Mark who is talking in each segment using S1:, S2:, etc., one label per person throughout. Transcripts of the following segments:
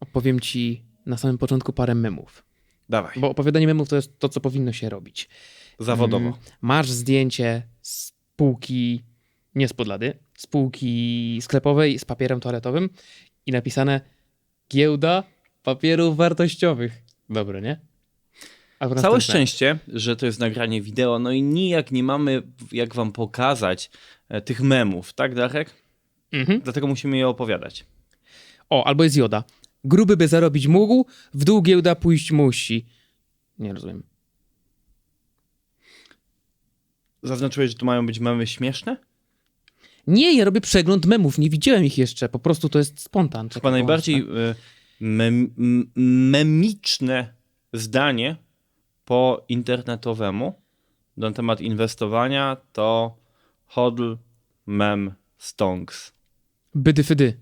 S1: opowiem ci na samym początku parę memów.
S2: Dawaj,
S1: Bo opowiadanie memów to jest to, co powinno się robić.
S2: zawodowo.
S1: Mm, Masz zdjęcie z półki, nie z podlady, z półki sklepowej z papierem toaletowym i napisane giełda papierów wartościowych. Dobre, nie?
S2: Całe
S1: następne.
S2: szczęście, że to jest nagranie wideo, no i nijak nie mamy jak wam pokazać e, tych memów, tak Darek?
S1: Mhm.
S2: Dlatego musimy je opowiadać.
S1: O, albo jest joda. Gruby by zarobić mógł, w dół giełda pójść musi. Nie rozumiem.
S2: Zaznaczyłeś, że tu mają być memy śmieszne?
S1: Nie, ja robię przegląd memów, nie widziałem ich jeszcze, po prostu to jest spontan.
S2: Chyba najbardziej e, mem, memiczne zdanie po internetowemu na temat inwestowania to hodl mem stonks.
S1: Bydy fydy.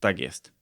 S2: Tak jest.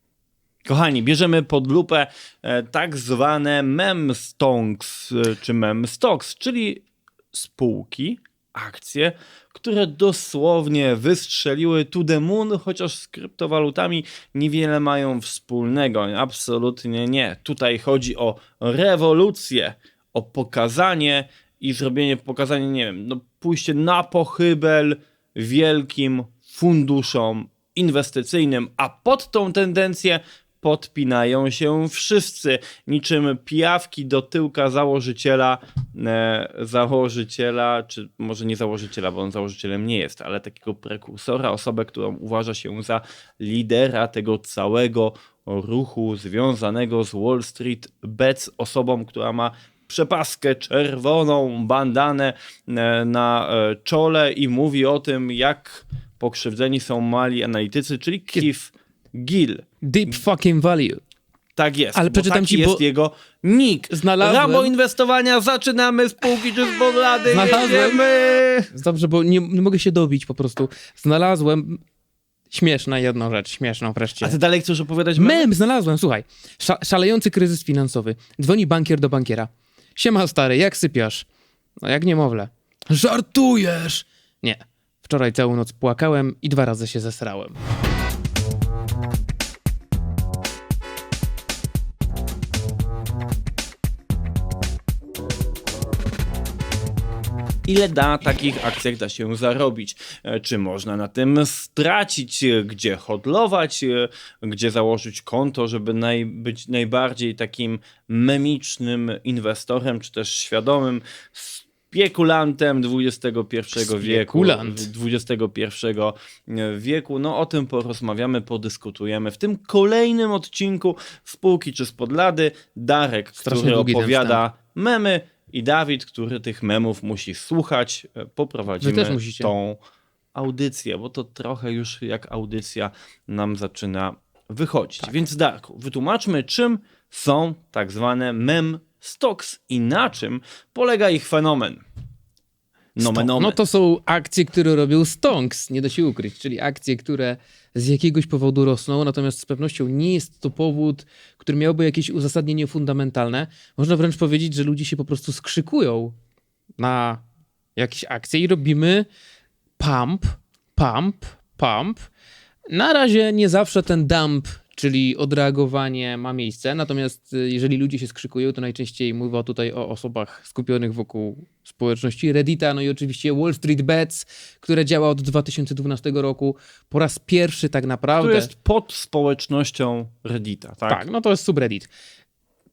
S2: Kochani, bierzemy pod lupę e, tak zwane mem stonks e, czy mem stocks, czyli spółki, akcje, które dosłownie wystrzeliły to the moon, chociaż z kryptowalutami niewiele mają wspólnego. Absolutnie nie. Tutaj chodzi o rewolucję, o pokazanie i zrobienie, pokazanie, nie wiem, no pójście na pochybel wielkim funduszom inwestycyjnym, a pod tą tendencję podpinają się wszyscy, niczym pijawki do tyłka założyciela, e, założyciela, czy może nie założyciela, bo on założycielem nie jest, ale takiego prekursora, osobę, którą uważa się za lidera tego całego ruchu związanego z Wall Street Bets, osobą, która ma przepaskę czerwoną, bandanę e, na e, czole i mówi o tym, jak pokrzywdzeni są mali analitycy, czyli Keith Gill.
S1: Deep fucking value.
S2: Tak jest.
S1: Ale
S2: bo
S1: przeczytam ci, bo
S2: jest jego nick.
S1: znalazłem-
S2: Ramo inwestowania, zaczynamy spółki czy z
S1: Znalazłem-
S2: jedziemy!
S1: Dobrze, bo nie, nie mogę się dobić po prostu. Znalazłem śmieszna jedna rzecz, śmieszną wreszcie.
S2: A ty dalej chcesz opowiadać memy?
S1: Mem znalazłem, słuchaj. Sza szalejący kryzys finansowy. Dzwoni bankier do bankiera. Siema stary, jak sypiasz? No jak niemowlę. Żartujesz! Nie. Wczoraj całą noc płakałem i dwa razy się zesrałem.
S2: Ile na takich akcjach da się zarobić? E, Czy można na tym stracić? E, Gdzie hodlować? E, Gdzie założyć konto, żeby naj, być najbardziej takim memicznym inwestorem, czy też świadomym spekulantem XXI wieku? XXI wieku. No o tym porozmawiamy, podyskutujemy w tym kolejnym odcinku Spółki czy Spodlady. Darek,
S1: Strasznie
S2: który opowiada memy i Dawid, który tych memów musi słuchać. E, Poprowadzimy tą audycję, bo to trochę już jak audycja nam zaczyna wychodzić.
S1: Tak.
S2: Więc Darku, wytłumaczmy, czym są tak zwane mem stocks i na czym polega ich fenomen. Nomen
S1: Sto-
S2: omen.
S1: No to są akcje, które robią stonks, nie da się ukryć, czyli akcje, które z jakiegoś powodu rosną, natomiast z pewnością nie jest to powód, który miałby jakieś uzasadnienie fundamentalne. Można wręcz powiedzieć, że ludzie się po prostu skrzykują na jakieś akcje i robimy pump, pump, pump. Na razie nie zawsze ten dump, czyli odreagowanie ma miejsce, natomiast y, jeżeli ludzie się skrzykują, to najczęściej mówię tutaj o osobach skupionych wokół społeczności Reddita, no i oczywiście Wall Street Bets, które działa od 2012 roku. Po raz pierwszy tak naprawdę...
S2: Który jest pod społecznością Reddita, tak?
S1: Tak, no to jest subreddit.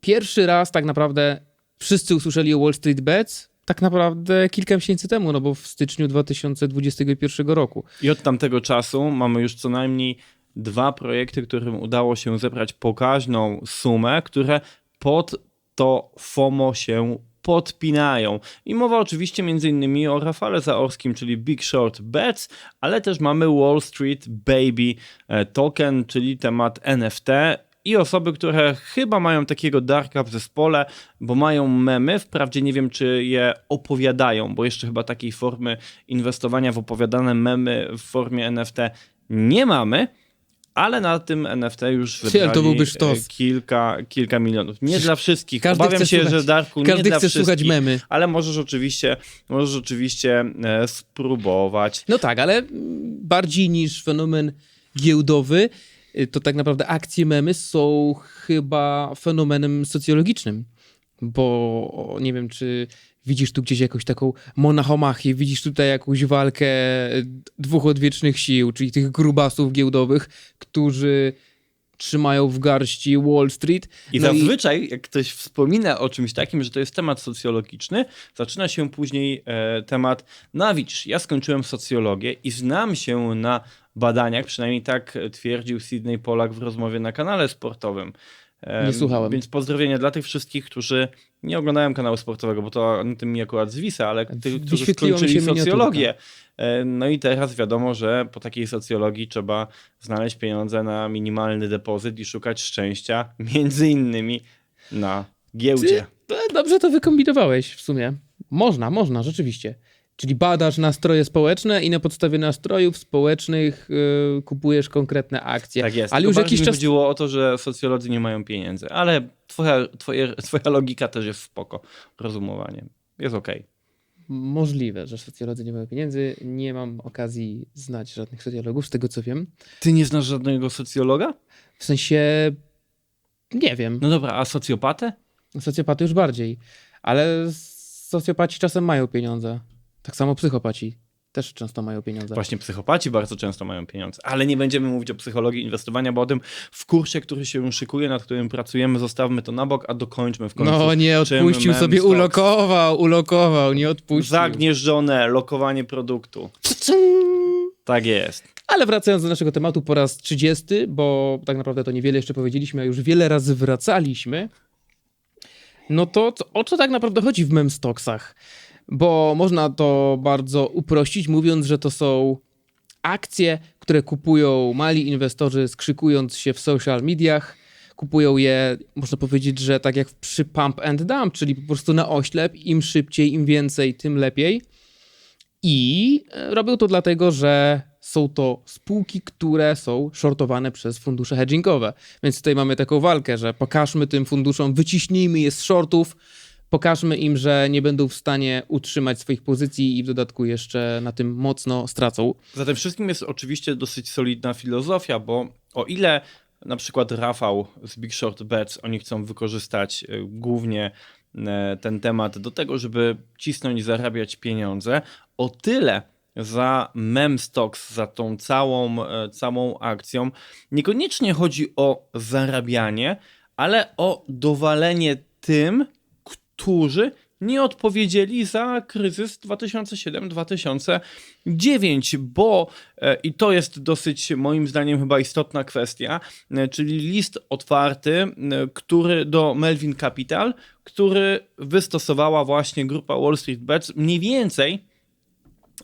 S1: Pierwszy raz tak naprawdę wszyscy usłyszeli o Wall Street Bets tak naprawdę kilka miesięcy temu, no bo w styczniu 2021 roku.
S2: I od tamtego czasu mamy już co najmniej dwa projekty, którym udało się zebrać pokaźną sumę, które pod to FOMO się podpinają. I mowa oczywiście innymi o Rafale Zaorskim, czyli Big Short Bets, ale też mamy Wall Street Baby e, Token, czyli temat NFT i osoby, które chyba mają takiego darka w zespole, bo mają memy, wprawdzie nie wiem, czy je opowiadają, bo jeszcze chyba takiej formy inwestowania w opowiadane memy w formie NFT nie mamy, ale na tym NFT już wybrali
S1: to byłby sztos.
S2: e, kilka, kilka milionów. Nie dla wszystkich.
S1: każdy
S2: Obawiam się,
S1: słuchać-
S2: że Darku, nie
S1: Każdy
S2: dla
S1: chce
S2: wszystkich.
S1: słuchać memy.
S2: Ale możesz oczywiście, możesz oczywiście e, spróbować.
S1: No tak, ale bardziej niż fenomen giełdowy, y, to tak naprawdę akcje memy są chyba fenomenem socjologicznym, bo nie wiem, czy widzisz tu gdzieś jakąś taką monachomachię, widzisz tutaj jakąś walkę dwóch odwiecznych sił, czyli tych grubasów giełdowych, którzy trzymają w garści Wall Street.
S2: I
S1: No
S2: zazwyczaj, jak ktoś wspomina o czymś takim, że to jest temat socjologiczny, zaczyna się później e, temat, no widzisz, ja skończyłem socjologię i znam się na badaniach, przynajmniej tak twierdził Sydney Polak w rozmowie na kanale sportowym.
S1: Nie słuchałem.
S2: Więc pozdrowienia dla tych wszystkich, którzy nie oglądają kanału sportowego, bo to na tym mi akurat zwisa, ale tych, którzy skończyli socjologię. No i teraz wiadomo, że po takiej socjologii trzeba znaleźć pieniądze na minimalny depozyt i szukać szczęścia, między innymi na giełdzie.
S1: Ty, dobrze to wykombinowałeś w sumie. Można, można, rzeczywiście. Czyli badasz nastroje społeczne i na podstawie nastrojów społecznych y, kupujesz konkretne akcje.
S2: Tak jest.
S1: Ale
S2: Tylko
S1: już jakiś czas
S2: chodziło o to, że socjolodzy nie mają pieniędzy, ale twoja, twoje, twoja logika też jest spoko. Rozumowanie. Jest okej.
S1: możliwe, że socjolodzy nie mają pieniędzy. Nie mam okazji znać żadnych socjologów, z tego co wiem.
S2: Ty nie znasz żadnego socjologa?
S1: W sensie, nie wiem,
S2: No dobra, a socjopatę?
S1: socjopaty już bardziej, ale socjopaci czasem mają pieniądze. Tak samo psychopaci też często mają pieniądze.
S2: Właśnie psychopaci bardzo często mają pieniądze, ale nie będziemy mówić o psychologii inwestowania, bo o tym w kursie, który się szykuje, nad którym pracujemy, zostawmy to na bok, a dokończmy w końcu.
S1: No nie odpuścił sobie,
S2: stocks.
S1: ulokował, ulokował, nie odpuścił.
S2: Zagnieżdżone lokowanie produktu. Tak jest.
S1: Ale wracając do naszego tematu po raz 30, bo tak naprawdę to niewiele jeszcze powiedzieliśmy, a już wiele razy wracaliśmy. No to o co tak naprawdę chodzi w memstocksach? Bo można to bardzo uprościć, mówiąc, że to są akcje, które kupują mali inwestorzy, skrzykując się w social mediach. Kupują je, można powiedzieć, że tak jak przy pump and dump, czyli po prostu na oślep, im szybciej, im więcej, tym lepiej. I e, robią to dlatego, że są to spółki, które są shortowane przez fundusze hedgingowe. Więc tutaj mamy taką walkę, że pokażmy tym funduszom, wyciśnijmy je z shortów, pokażmy im, że nie będą w stanie utrzymać swoich pozycji i w dodatku jeszcze na tym mocno stracą.
S2: Za tym wszystkim jest oczywiście dosyć solidna filozofia, bo o ile na przykład Rafał z Big Short Bets, oni chcą wykorzystać y, głównie e, ten temat do tego, żeby cisnąć, zarabiać pieniądze, o tyle za mem stocks, za tą całą, e, całą akcją, niekoniecznie chodzi o zarabianie, ale o dowalenie tym, którzy nie odpowiedzieli za kryzys 2007-2009, bo e, i to jest dosyć moim zdaniem chyba istotna kwestia, e, czyli list otwarty, który do Melvin Capital, który wystosowała właśnie grupa Wall Street Bets mniej więcej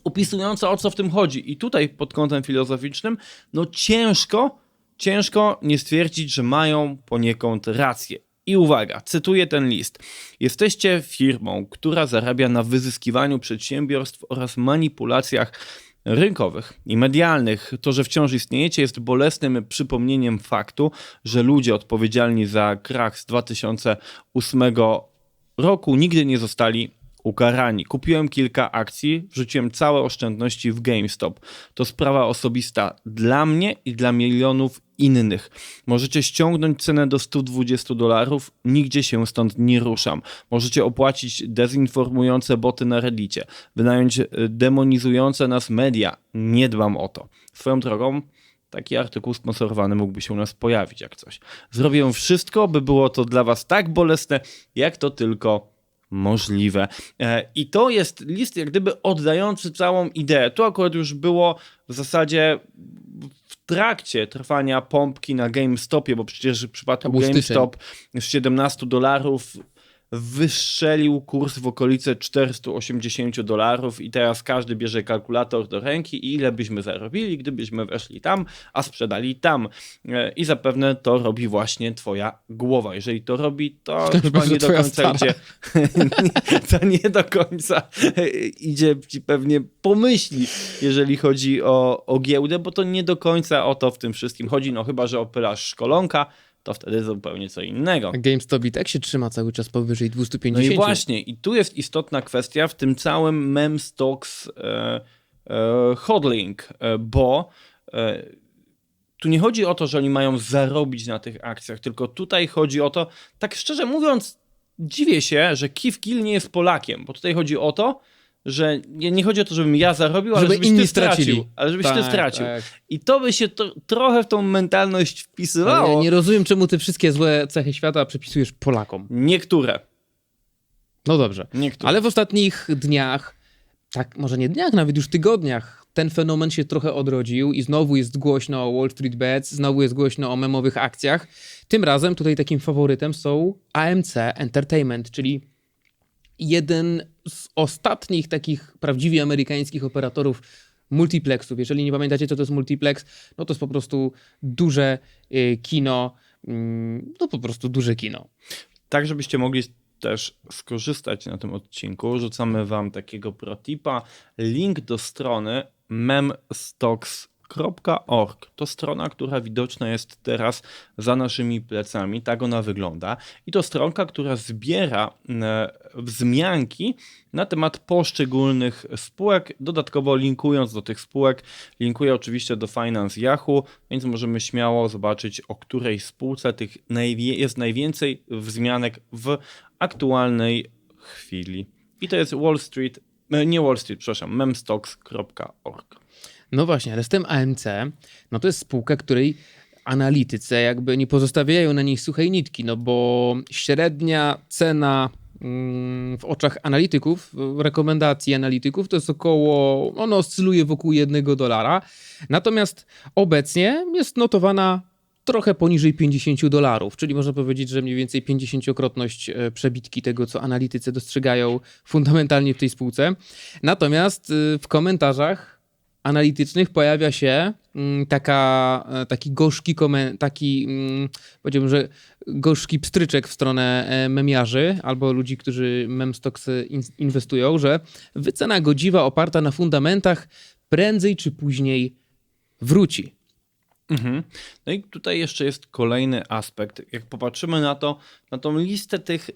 S2: opisująca o co w tym chodzi. I tutaj pod kątem filozoficznym, no ciężko, ciężko nie stwierdzić, że mają poniekąd rację. I uwaga, cytuję ten list. Jesteście firmą, która zarabia na wyzyskiwaniu przedsiębiorstw oraz manipulacjach rynkowych i medialnych. To, że wciąż istniejecie, jest bolesnym przypomnieniem faktu, że ludzie odpowiedzialni za krach z 2008 roku nigdy nie zostali ukarani. Kupiłem kilka akcji, wrzuciłem całe oszczędności w GameStop. To sprawa osobista dla mnie i dla milionów innych. Możecie ściągnąć cenę do 120 dolarów, nigdzie się stąd nie ruszam. Możecie opłacić dezinformujące boty na Reddicie, wynająć e, demonizujące nas media. Nie dbam o to. Swoją drogą, taki artykuł sponsorowany mógłby się u nas pojawić jak coś. Zrobię wszystko, by było to dla was tak bolesne, jak to tylko możliwe. E, I to jest list jak gdyby oddający całą ideę. Tu akurat już było w zasadzie w trakcie trwania pompki na GameStopie, bo przecież w przypadku GameStop z 17 dolarów wystrzelił kurs w okolice 480 dolarów i teraz każdy bierze kalkulator do ręki ile byśmy zarobili, gdybyśmy weszli tam, a sprzedali tam. E, I zapewne to robi właśnie twoja głowa. Jeżeli to robi, to chyba nie do końca idzie to nie do końca idzie ci pewnie pomyśli, jeżeli chodzi o, o giełdę, bo to nie do końca o to w tym wszystkim chodzi, no chyba, że opylasz szkolonka, to wtedy zupełnie co innego.
S1: A GameStop i tak się trzyma cały czas powyżej
S2: No
S1: 250.
S2: i właśnie, i tu jest istotna kwestia w tym całym mem stocks e, e, hodling, e, bo e, tu nie chodzi o to, że oni mają zarobić na tych akcjach, tylko tutaj chodzi o to, tak szczerze mówiąc, dziwię się, że Keith Gill nie jest Polakiem, bo tutaj chodzi o to, że nie, nie chodzi o to, żebym ja zarobił, ale
S1: Żeby
S2: żebyś
S1: inni
S2: ty stracił.
S1: stracili.
S2: Ale żebyś ty
S1: Tak,
S2: stracił.
S1: tak.
S2: I to by się to, trochę w tą mentalność
S1: Ale
S2: wpisywało.
S1: ja nie rozumiem, czemu ty wszystkie złe cechy świata przypisujesz Polakom.
S2: Niektóre.
S1: No dobrze.
S2: Niektóre.
S1: Ale w ostatnich dniach, tak może nie dniach, nawet już tygodniach, ten fenomen się trochę odrodził i znowu jest głośno o Wall Street Bets, znowu jest głośno o memowych akcjach. Tym razem tutaj takim faworytem są AMC Entertainment, czyli jeden z ostatnich takich prawdziwie amerykańskich operatorów multiplexów. Jeżeli nie pamiętacie, co to jest multiplex, no to jest po prostu duże y, kino, mm, no po prostu duże kino.
S2: Tak, żebyście mogli też skorzystać na tym odcinku, rzucamy wam takiego protipa. Link do strony memstocks.org. To strona, która widoczna jest teraz za naszymi plecami. Tak ona wygląda. I to stronka, która zbiera wzmianki na temat poszczególnych spółek, dodatkowo linkując do tych spółek. Linkuję oczywiście do Finance Yahoo, więc możemy śmiało zobaczyć, o której spółce tych jest najwięcej wzmianek w aktualnej chwili. I to jest Wall Street, nie Wall Street, przepraszam, memstocks.org.
S1: No właśnie, ale z tym AMC, no to jest spółka, której analitycy jakby nie pozostawiają na niej suchej nitki, no bo średnia cena mm, w oczach analityków, rekomendacji analityków to jest około, ono oscyluje wokół jednego dolara, natomiast obecnie jest notowana trochę poniżej 50 dolarów, czyli można powiedzieć, że mniej więcej 50-krotność e, przebitki tego, co analitycy dostrzegają fundamentalnie w tej spółce. Natomiast y, w komentarzach analitycznych pojawia się mm, taka, e, taki gorzki komen- taki mm, powiedziałbym, że gorzki pstryczek w stronę e, memiarzy albo ludzi, którzy memstoksy in- inwestują, że wycena godziwa oparta na fundamentach prędzej czy później wróci.
S2: Mhm. No i tutaj jeszcze jest kolejny aspekt. Jak popatrzymy na to, na tą listę tych e,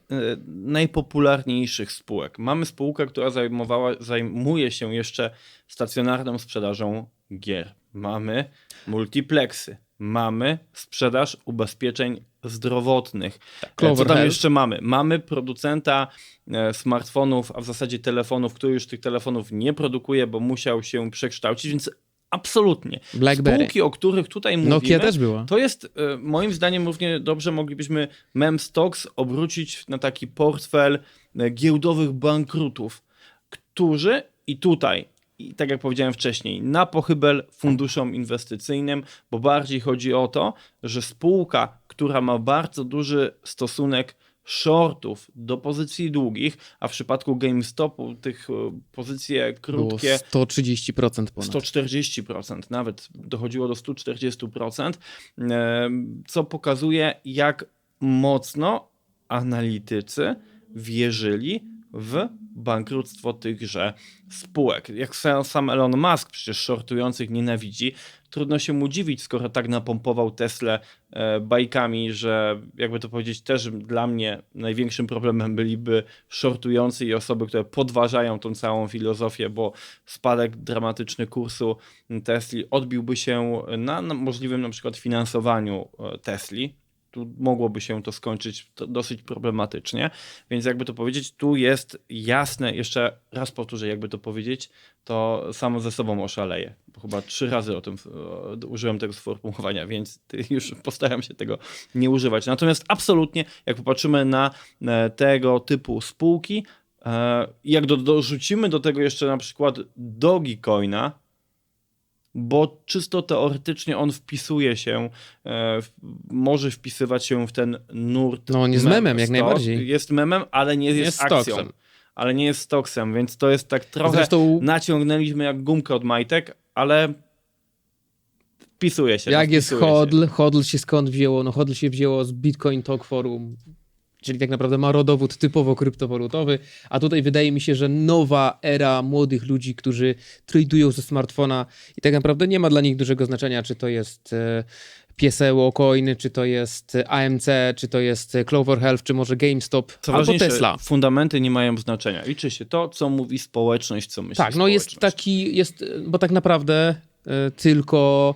S2: najpopularniejszych spółek. Mamy spółkę, która zajmowała, zajmuje się jeszcze stacjonarną sprzedażą gier. Mamy multiplexy. Mamy sprzedaż ubezpieczeń zdrowotnych.
S1: Clover
S2: Co tam
S1: Health.
S2: jeszcze mamy? Mamy producenta e, smartfonów, a w zasadzie telefonów, który już tych telefonów nie produkuje, bo musiał się przekształcić, więc absolutnie.
S1: BlackBerry.
S2: Spółki, o których tutaj mówimy,
S1: Nokia też była.
S2: to jest e, moim zdaniem równie dobrze moglibyśmy mem stocks obrócić na taki portfel e, giełdowych bankrutów, którzy i tutaj, i tak jak powiedziałem wcześniej, na pochybel funduszom inwestycyjnym, bo bardziej chodzi o to, że spółka, która ma bardzo duży stosunek shortów do pozycji długich, a w przypadku GameStopu tych e, pozycje
S1: Było
S2: krótkie
S1: 130% ponad.
S2: 140%, nawet dochodziło do 140%, em, co pokazuje, jak mocno analitycy wierzyli w bankructwo tychże spółek. Jak sam Elon Musk przecież shortujących nienawidzi, trudno się mu dziwić, skoro tak napompował Tesla e, bajkami, że jakby to powiedzieć, też dla mnie największym problemem byliby shortujący i osoby, które podważają tą całą filozofię, bo spadek dramatyczny kursu Tesli odbiłby się na, na możliwym na przykład finansowaniu e, Tesli. Tu mogłoby się to skończyć dosyć problematycznie, więc jakby to powiedzieć, tu jest jasne, jeszcze raz powtórzę, jakby to powiedzieć, to samo ze sobą oszaleję, bo chyba trzy razy o tym użyłem tego sformułowania, więc już postaram się tego nie używać. Natomiast absolutnie, jak popatrzymy na e, tego typu spółki, e, jak do, dorzucimy do tego jeszcze na przykład Dogecoina, bo czysto teoretycznie on wpisuje się, e, może wpisywać się w ten nurt.
S1: No, on jest
S2: mem
S1: memem, jak
S2: stock.
S1: najbardziej.
S2: Jest memem, ale nie jest,
S1: Jest
S2: akcją.
S1: stocksem.
S2: Ale nie jest stoksem, więc to jest tak trochę.
S1: Zresztą
S2: Naciągnęliśmy jak gumkę od majtek, ale wpisuje się.
S1: jak
S2: no,
S1: jest
S2: wpisuje się.
S1: hodl, hodl się skąd wzięło? No hodl się wzięło z Bitcoin Talk Forum, czyli tak naprawdę ma rodowód typowo kryptowalutowy, a tutaj wydaje mi się, że nowa era młodych ludzi, którzy tradują ze smartfona i tak naprawdę nie ma dla nich dużego znaczenia, czy to jest e, pieseło coin, czy to jest AMC, czy to jest Clover Health, czy może GameStop,
S2: Co
S1: albo Tesla.
S2: fundamenty nie mają znaczenia. Liczy się to, co mówi społeczność, co myśli
S1: Tak, no jest taki, jest, bo tak naprawdę e, tylko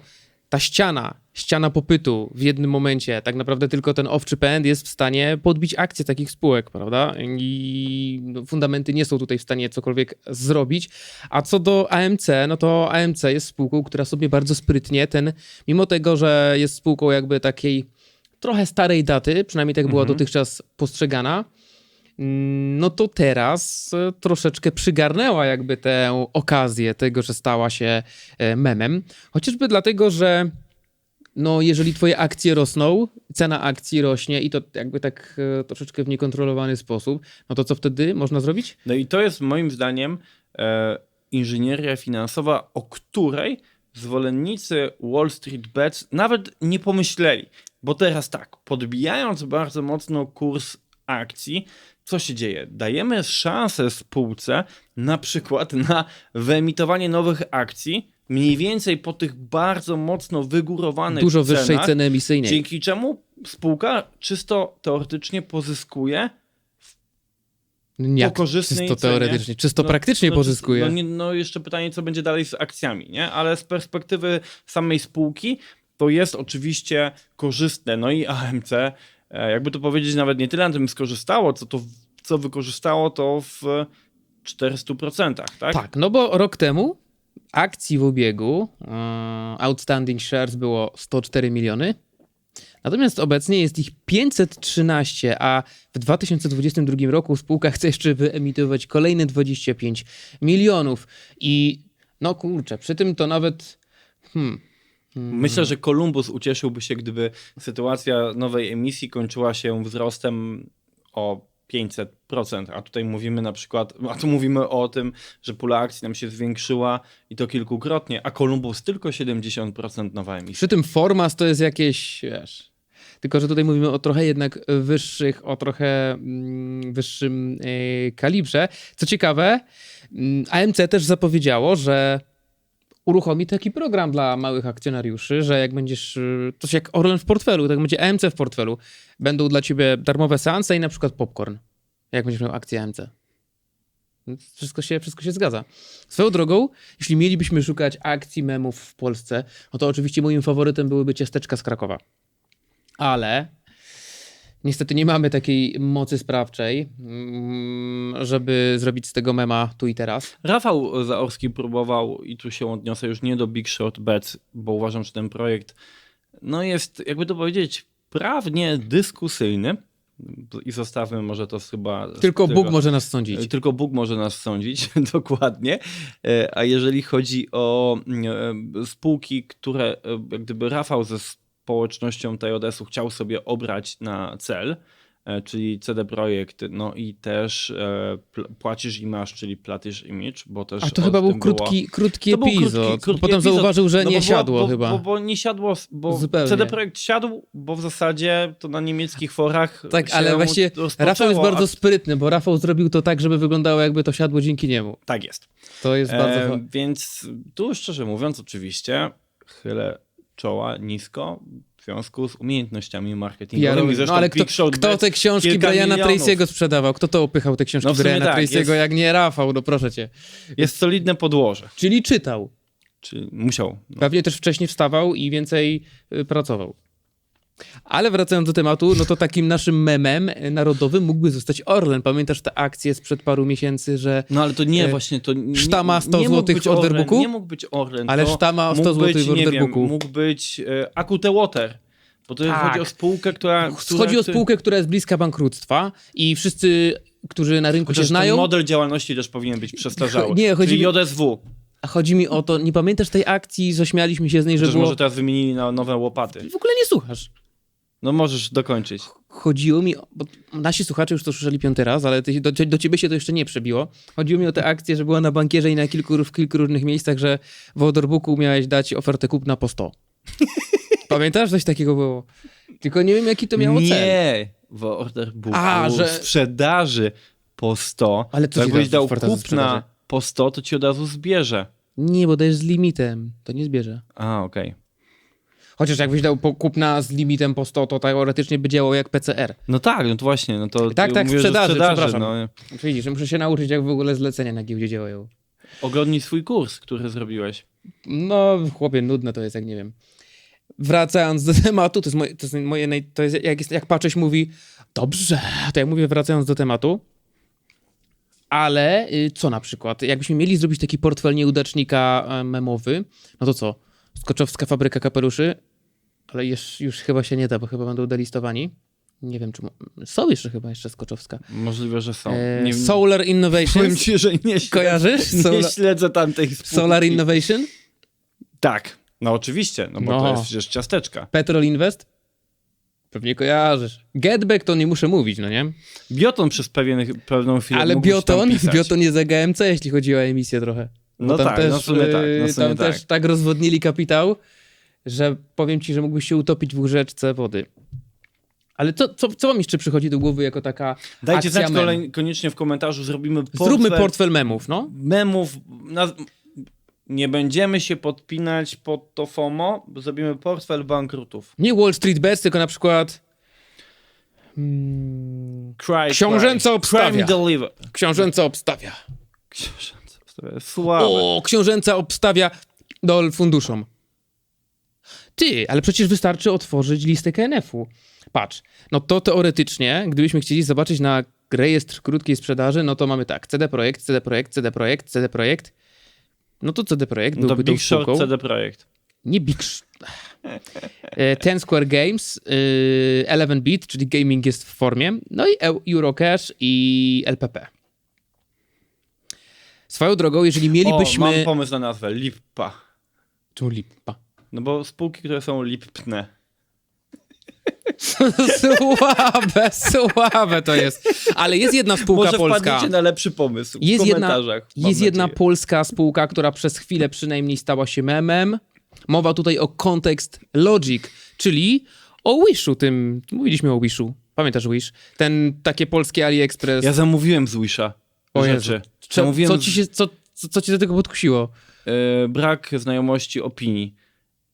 S1: ta ściana ściana popytu w jednym momencie. Tak naprawdę tylko ten off czy pęd jest w stanie podbić akcje takich spółek, prawda? I no, fundamenty nie są tutaj w stanie cokolwiek zrobić. A co do AMC, no to AMC jest spółką, która sobie bardzo sprytnie ten, mimo tego, że jest spółką jakby takiej trochę starej daty, przynajmniej tak była
S2: Mhm.
S1: dotychczas postrzegana, no to teraz e, troszeczkę przygarnęła jakby tę okazję tego, że stała się e, memem. Chociażby dlatego, że no jeżeli twoje akcje rosną, cena akcji rośnie i to jakby tak e, troszeczkę w niekontrolowany sposób, no to co wtedy można zrobić?
S2: No i to jest moim zdaniem e, inżynieria finansowa, o której zwolennicy Wall Street Bets nawet nie pomyśleli. Bo teraz tak, podbijając bardzo mocno kurs akcji, co się dzieje? Dajemy szansę spółce na przykład na wyemitowanie nowych akcji, mniej więcej po tych bardzo mocno wygórowanych
S1: Dużo
S2: cenach,
S1: wyższej ceny emisyjnej.
S2: dzięki czemu spółka czysto teoretycznie pozyskuje
S1: Jak
S2: korzystnej
S1: czysto teoretycznie, czysto
S2: No,
S1: praktycznie
S2: no,
S1: pozyskuje.
S2: No, nie, no jeszcze pytanie, co będzie dalej z akcjami, nie? Ale z perspektywy samej spółki to jest oczywiście korzystne. No i AMC, e, jakby to powiedzieć, nawet nie tyle na tym skorzystało, co to co wykorzystało to w 400%, tak?
S1: Tak, no bo rok temu akcji w obiegu e, outstanding shares było 104 miliony. Natomiast obecnie jest ich 513, a w 2022 roku spółka chce jeszcze wyemitować kolejne 25 milionów. I no kurczę, przy tym to nawet. Hmm,
S2: Myślę, że Columbus ucieszyłby się, gdyby sytuacja nowej emisji kończyła się wzrostem o 500%, a tutaj mówimy na przykład, a tu mówimy o tym, że pula akcji nam się zwiększyła i to kilkukrotnie, a Columbus tylko 70% nowa emisja.
S1: Przy tym Formas to jest jakieś, wiesz, tylko że tutaj mówimy o trochę jednak wyższych, o trochę mm, wyższym e, kalibrze. Co ciekawe, mm, AMC też zapowiedziało, że uruchomi taki program dla małych akcjonariuszy, że jak będziesz, y, to jak Orlen w portfelu, tak będzie AMC w portfelu, będą dla ciebie darmowe seanse i na przykład popcorn, jak będziesz miał akcję. Więc Wszystko się, wszystko się zgadza. Swoją drogą, jeśli mielibyśmy szukać akcji memów w Polsce, no to oczywiście moim faworytem byłyby ciasteczka z Krakowa. Ale niestety nie mamy takiej mocy sprawczej, mm, żeby zrobić z tego mema tu i teraz.
S2: Rafał Zaorski próbował, i tu się odniosę już nie do Big Short Bets, bo uważam, że ten projekt no jest, jakby to powiedzieć, prawnie dyskusyjny. I zostawmy może to chyba.
S1: Tylko
S2: tego-
S1: Bóg może nas sądzić.
S2: Tylko Bóg może nas sądzić, dokładnie. E, A jeżeli chodzi o e, spółki, które e, jak gdyby Rafał ze społecznością TJS-u chciał sobie obrać na cel, e, czyli CD Projekt, no i też e, płacisz i masz, czyli platysz image, bo też
S1: A to chyba był
S2: tym było-
S1: krótki, krótki
S2: To był krótki-
S1: epizod.
S2: krótki
S1: Potem
S2: epizod.
S1: zauważył, że
S2: No
S1: nie
S2: bo
S1: siadło
S2: bo,
S1: chyba.
S2: Bo, bo nie siadło, bo
S1: Zupełnie.
S2: CD Projekt siadł, bo w zasadzie to na niemieckich forach
S1: Tak, ale właśnie Rafał jest bardzo sprytny, bo Rafał zrobił to tak, żeby wyglądało jakby to siadło dzięki niemu.
S2: Tak jest.
S1: To jest bardzo...
S2: E, więc tu szczerze mówiąc, oczywiście chylę czoła nisko w związku z umiejętnościami marketingowymi.
S1: Ja,
S2: Zresztą
S1: no ale kto, kto te książki Briana. Tracy'ego sprzedawał? Kto to opychał te książki
S2: No
S1: Briana
S2: tak,
S1: Tracy'ego,
S2: jest-
S1: jak nie Rafał? No proszę cię.
S2: Jest solidne podłoże.
S1: Czyli czytał.
S2: Czy musiał. No.
S1: Pewnie też wcześniej wstawał i więcej y, pracował. Ale wracając do tematu, no to takim naszym memem narodowym mógłby zostać Orlen. Pamiętasz te akcje sprzed paru miesięcy, że
S2: No ale to nie,
S1: E,
S2: właśnie to nie,
S1: sztama 100
S2: nie mógł
S1: złotych
S2: być
S1: w orderbooku?
S2: Orlen, Nie mógł być Orlen.
S1: Ale
S2: to
S1: sztama o 100
S2: mógł
S1: złotych
S2: być,
S1: w
S2: nie wiem, mógł być e, Akute Water. Bo to
S1: Tak.
S2: chodzi o spółkę, która... która
S1: chodzi o spółkę, która jest bliska bankructwa i wszyscy, którzy na rynku się
S2: Chociaż ten
S1: znają,
S2: model działalności też powinien być przestarzały.
S1: Nie, chodzi
S2: Czyli
S1: mi-
S2: JSW.
S1: a chodzi mi o to, nie pamiętasz tej akcji, zaśmialiśmy się z niej, że
S2: Chociaż
S1: było...
S2: może teraz wymienili na nowe łopaty.
S1: W ogóle nie słuchasz.
S2: No możesz dokończyć.
S1: Chodziło mi, bo nasi słuchacze już to słyszeli piąty raz, ale ty, do, do ciebie się to jeszcze nie przebiło. Chodziło mi o tę akcję, że była na bankierze i na kilku, w kilku różnych miejscach, że w orderbooku miałeś dać ofertę kupna po 100. Pamiętasz? Coś takiego było. Tylko nie wiem, jaki to miało cel.
S2: Nie, w orderbooku
S1: A, że-
S2: sprzedaży po 100.
S1: Ale co
S2: Jakbyś
S1: da
S2: dał kupna po 100, to ci od razu zbierze.
S1: Nie, bo dajesz z limitem. To nie zbierze.
S2: A, okej.
S1: Chociaż jakbyś dał kupna z limitem po 100, to teoretycznie by działało jak PCR.
S2: No tak, no to właśnie, no to
S1: Tak, tak,
S2: mówisz, że
S1: sprzedaży, przepraszam.
S2: no.
S1: Widzisz, muszę się nauczyć, jak w ogóle zlecenia na giełdzie działają.
S2: Oglądnij swój kurs, który zrobiłeś.
S1: No, chłopie, nudne to jest, jak nie wiem. wracając do tematu, to jest moje, to jest moje naj, to jest jak, jest, jak Pacześ mówi, dobrze, to ja mówię wracając do tematu, ale y, co na przykład, jakbyśmy mieli zrobić taki portfel nieudacznika e, memowy, no to co, Skoczowska fabryka kapeluszy, ale już, już chyba się nie da, bo chyba będą delistowani. Nie wiem, czy są jeszcze chyba jeszcze Skoczowska.
S2: Możliwe, że są.
S1: E,
S2: nie,
S1: Solar
S2: powiem
S1: Innovations.
S2: ci, że nie śledzę,
S1: Kojarzysz?
S2: nie
S1: Solar,
S2: śledzę tamtej spółki.
S1: Solar Innovation?
S2: Tak, no oczywiście, no bo
S1: No.
S2: to jest przecież ciasteczka.
S1: Petrol Invest? Pewnie kojarzysz. Getback to nie muszę mówić, no nie?
S2: Bioton przez pewien, pewną chwilę
S1: Ale Bioton. Bioton jest za GMC, jeśli chodzi o emisję trochę.
S2: No
S1: tam
S2: tak,
S1: też,
S2: no w sumie tak, no w
S1: yy,
S2: sumie
S1: tam
S2: tak.
S1: też tak rozwodnili kapitał, że powiem ci, że mógłbyś się utopić w rzeczce wody. Ale co, co, co wam jeszcze przychodzi do głowy jako taka
S2: Dajcie znać kolej, koniecznie w komentarzu, zrobimy portfel
S1: Zróbmy portfel memów, no.
S2: memów. Na... Nie będziemy się podpinać pod to FOMO, bo zrobimy portfel bankrutów.
S1: Nie Wall Street Bets, tylko na przykład mm,
S2: Cry,
S1: Książęca
S2: cry.
S1: obstawia. Książęca obstawia.
S2: Obstawia. Słabe.
S1: O, książęca obstawia dol funduszom. Ty, ale przecież wystarczy otworzyć listę KNF-u. Patrz, no to teoretycznie, gdybyśmy chcieli zobaczyć na rejestr krótkiej sprzedaży, no to mamy tak, CD Projekt, CD Projekt, CD Projekt, CD Projekt. No to CD Projekt
S2: No to
S1: byłby
S2: Big Short. CD Projekt.
S1: Nie Big E, Ten Square Games, y, Eleven Beat, czyli gaming jest w formie, no i Eu- Eurocash i LPP. Swoją drogą, jeżeli
S2: O,
S1: mielibyśmy...
S2: mam pomysł na nazwę. Lipa.
S1: Czemu lipa?
S2: No bo spółki, które są lipne.
S1: słabe, słabe to jest. Ale jest jedna spółka
S2: Może
S1: polska.
S2: wpadniecie na lepszy pomysł w
S1: Jest jedna,
S2: komentarzach. mam
S1: jest jedna
S2: nadzieję.
S1: polska spółka, która przez chwilę przynajmniej stała się memem. Mowa tutaj o Context Logic, czyli o Wishu tym. Mówiliśmy o Wishu. Pamiętasz Wish? Ten takie polskie AliExpress.
S2: Ja zamówiłem z Wisha
S1: O Jezu.
S2: rzeczy.
S1: Co,
S2: Zamówiłem
S1: co, ci się, co, co, co cię do tego podkusiło?
S2: e, brak znajomości opinii.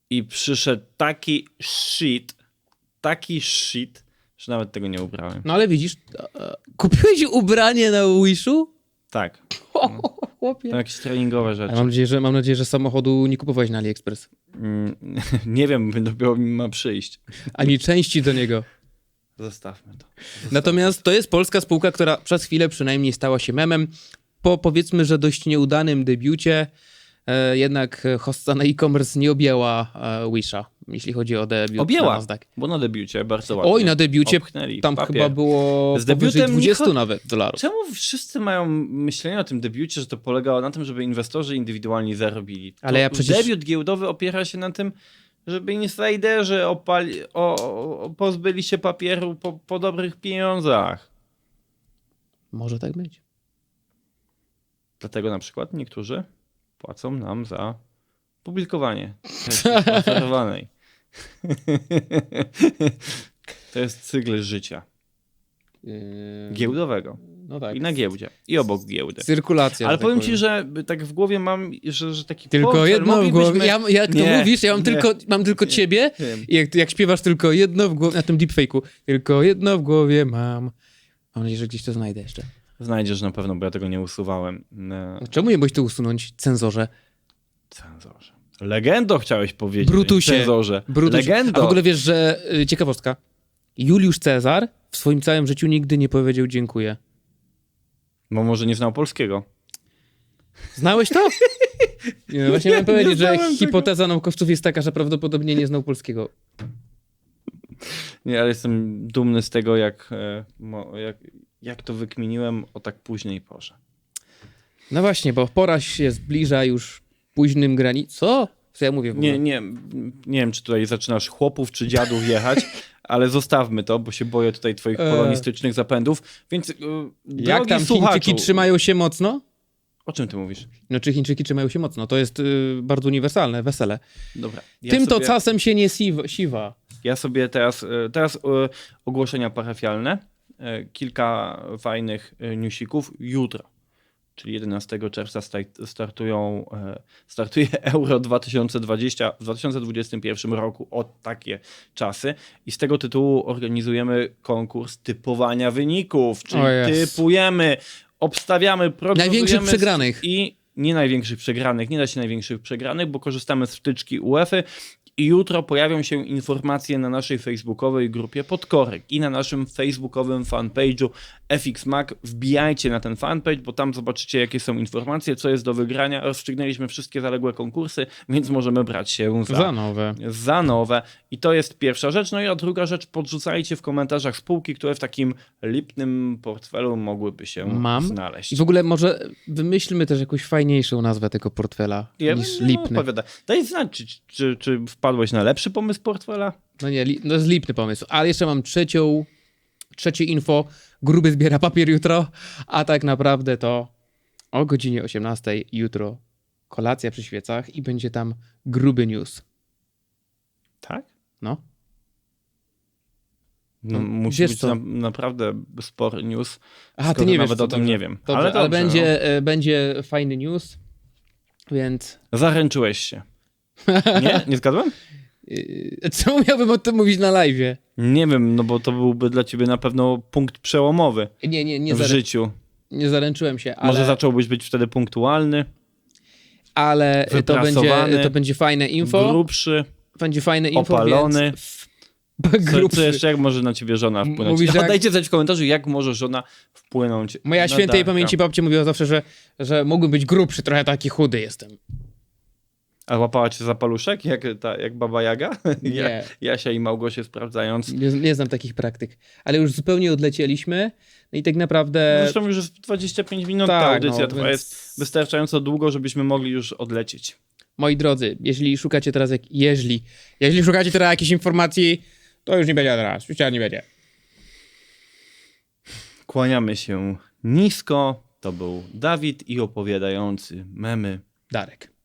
S2: I przyszedł taki shit, taki shit, że nawet tego nie ubrałem.
S1: No ale widzisz, kupiłeś ubranie na Wishu?
S2: Tak,
S1: O, chłopie.
S2: to jakieś treningowe
S1: Ja
S2: rzeczy.
S1: mam nadzieję, że, mam nadzieję, że samochodu nie kupowałeś na AliExpress.
S2: Mm, nie wiem, dopiero mi ma przyjść.
S1: Ani części do niego.
S2: Zostawmy to.
S1: Natomiast to jest polska spółka, która przez chwilę przynajmniej stała się memem. Po powiedzmy, że dość nieudanym debiucie, e, jednak e, hossa na e-commerce nie objęła e, Wisha, jeśli chodzi o debiut
S2: Objęła,
S1: na
S2: bo na debiucie bardzo ładnie.
S1: Oj, na debiucie
S2: Opchnęli
S1: tam
S2: papier.
S1: chyba było
S2: Z debiutem nie
S1: 20
S2: cho-
S1: nawet dolarów.
S2: Czemu wszyscy mają myślenie o tym debiucie, że to polegało na tym, żeby inwestorzy indywidualni zarobili? To
S1: Ale ja przecież-
S2: Debiut giełdowy opiera się na tym, żeby insiderzy opali, o, o, pozbyli się papieru po, po dobrych pieniądzach.
S1: Może tak być.
S2: Dlatego na przykład niektórzy płacą nam za publikowanie treści sponsorowanej. To jest cykl życia
S1: Yy,
S2: giełdowego.
S1: no tak.
S2: I na giełdzie, i obok giełdy.
S1: Cyrkulacja.
S2: Ale
S1: tak
S2: powiem
S1: powiem.
S2: ci, że tak w głowie mam, że, że taki
S1: Tylko
S2: portfel
S1: jedno w
S2: moglibyśmy-
S1: głowie. Ja, jak to
S2: Nie,
S1: mówisz, ja mam
S2: nie.
S1: tylko, mam tylko ciebie.
S2: Wiem.
S1: I jak, jak śpiewasz tylko jedno w głowie, na tym deepfake'u, tylko jedno w głowie mam. Mam nadzieję, że gdzieś to znajdę jeszcze.
S2: Znajdziesz na pewno, bo ja tego nie usuwałem. Na
S1: Czemu nie mógłbyś to usunąć, cenzorze?
S2: cenzorze. Legendo chciałeś powiedzieć.
S1: Brutusie.
S2: Cenzorze.
S1: Brutus.
S2: Legendo.
S1: A w ogóle wiesz, że y, ciekawostka. Juliusz Cezar w swoim całym życiu nigdy nie powiedział dziękuję.
S2: Bo może nie znał polskiego.
S1: Znałeś to? Nie, właśnie
S2: Nie,
S1: miałem powiedzieć, że
S2: tego.
S1: hipoteza naukowców jest taka, że prawdopodobnie nie znał polskiego.
S2: Nie, ale jestem dumny z tego, jak, e, jak, jak to wykminiłem o tak późnej porze.
S1: No właśnie, bo pora się zbliża już późnym granic. Co? Co ja mówię w ogóle?
S2: Nie, nie, nie wiem, czy tutaj zaczynasz chłopów czy dziadów jechać, ale zostawmy to, bo się boję tutaj twoich
S1: E.
S2: polonistycznych zapędów. Więc, e,
S1: Jak tam
S2: słuchaczu,
S1: Chińczyki trzymają się mocno?
S2: O czym ty mówisz?
S1: No czy Chińczyki trzymają się mocno? To jest y, bardzo uniwersalne, wesele.
S2: Dobra. Ja
S1: Tym to
S2: sobie-
S1: czasem się nie siwa. siwa.
S2: Ja sobie teraz, e, teraz ogłoszenia parafialne. E, Kilka fajnych e, newsików. Jutro, czyli 11 czerwca startują, e, startuje Euro 2020 w 2021 roku o takie czasy i z tego tytułu organizujemy konkurs typowania wyników, czyli
S1: O jest.
S2: typujemy, obstawiamy, prognozujemy
S1: Największych przegranych.
S2: i nie największych przegranych, nie da się największych przegranych, bo korzystamy z wtyczki UEFA I jutro pojawią się informacje na naszej facebookowej grupie Podkorek i na naszym facebookowym fanpage'u FXMAC. Wbijajcie na ten fanpage, bo tam zobaczycie, jakie są informacje, co jest do wygrania. Rozstrzygnęliśmy wszystkie zaległe konkursy, więc możemy brać się za,
S1: Za nowe.
S2: za nowe. I to jest pierwsza rzecz. No i a druga rzecz, podrzucajcie w komentarzach spółki, które w takim lipnym portfelu mogłyby się
S1: Mam.
S2: znaleźć.
S1: I w ogóle może wymyślmy też jakąś fajniejszą nazwę tego portfela
S2: Ja
S1: niż
S2: no,
S1: lipny.
S2: Opowiada. Daj znać, czy, czy, czy wpadłeś na lepszy pomysł portfela?
S1: No nie, li, no jest lipny pomysł. Ale jeszcze mam trzecią, trzecie info. Gruby zbiera papier jutro, a tak naprawdę to o godzinie 18 jutro kolacja przy świecach i będzie tam gruby news.
S2: Tak?
S1: No.
S2: No,
S1: No,
S2: musi
S1: wiesz
S2: być na, naprawdę spory news.
S1: Aha, ty nie wiesz,
S2: nawet
S1: co
S2: o tym
S1: dobrze.
S2: nie wiem.
S1: Dobrze,
S2: ale,
S1: ale,
S2: dobrze, no.
S1: będzie, e, będzie fajny news, więc...
S2: No. Zaręczyłeś się. Nie? Nie zgadłem?
S1: Yy, Czemu miałbym o tym mówić na live?
S2: Nie wiem, no bo to byłby dla ciebie na pewno punkt przełomowy
S1: Nie, nie, nie,
S2: w
S1: zarę...
S2: życiu.
S1: nie zaręczyłem się, ale,
S2: Może zacząłbyś być wtedy punktualny,
S1: ale to będzie, to będzie fajne info.
S2: grubszy.
S1: Będzie fajne info,
S2: opalony.
S1: Więc w...
S2: Co,
S1: grubszy.
S2: co jeszcze, jak może na ciebie żona wpłynąć?
S1: mówisz, że jak-
S2: Dajcie znać w komentarzu, jak może żona wpłynąć
S1: Moja świętej
S2: Darka.
S1: pamięci babcia mówiła zawsze, że, że mógłbym być grubszy, trochę taki chudy jestem.
S2: A łapała cię za paluszek, jak, ta, jak baba Jaga?
S1: Nie.
S2: Ja, Jasia i Małgosie sprawdzając.
S1: Nie, nie znam takich praktyk. Ale już zupełnie odlecieliśmy. No i tak naprawdę.
S2: Zresztą już jest 25 minut ta
S1: Tak,
S2: audycja,
S1: no, więc-
S2: jest wystarczająco długo, żebyśmy mogli już odlecieć.
S1: Moi drodzy, jeśli szukacie teraz, jak, jeśli, jeśli szukacie teraz jakiejś informacji, to już nie będzie teraz. Już nie będzie.
S2: Kłaniamy się nisko. To był Dawid i opowiadający memy.
S1: Darek.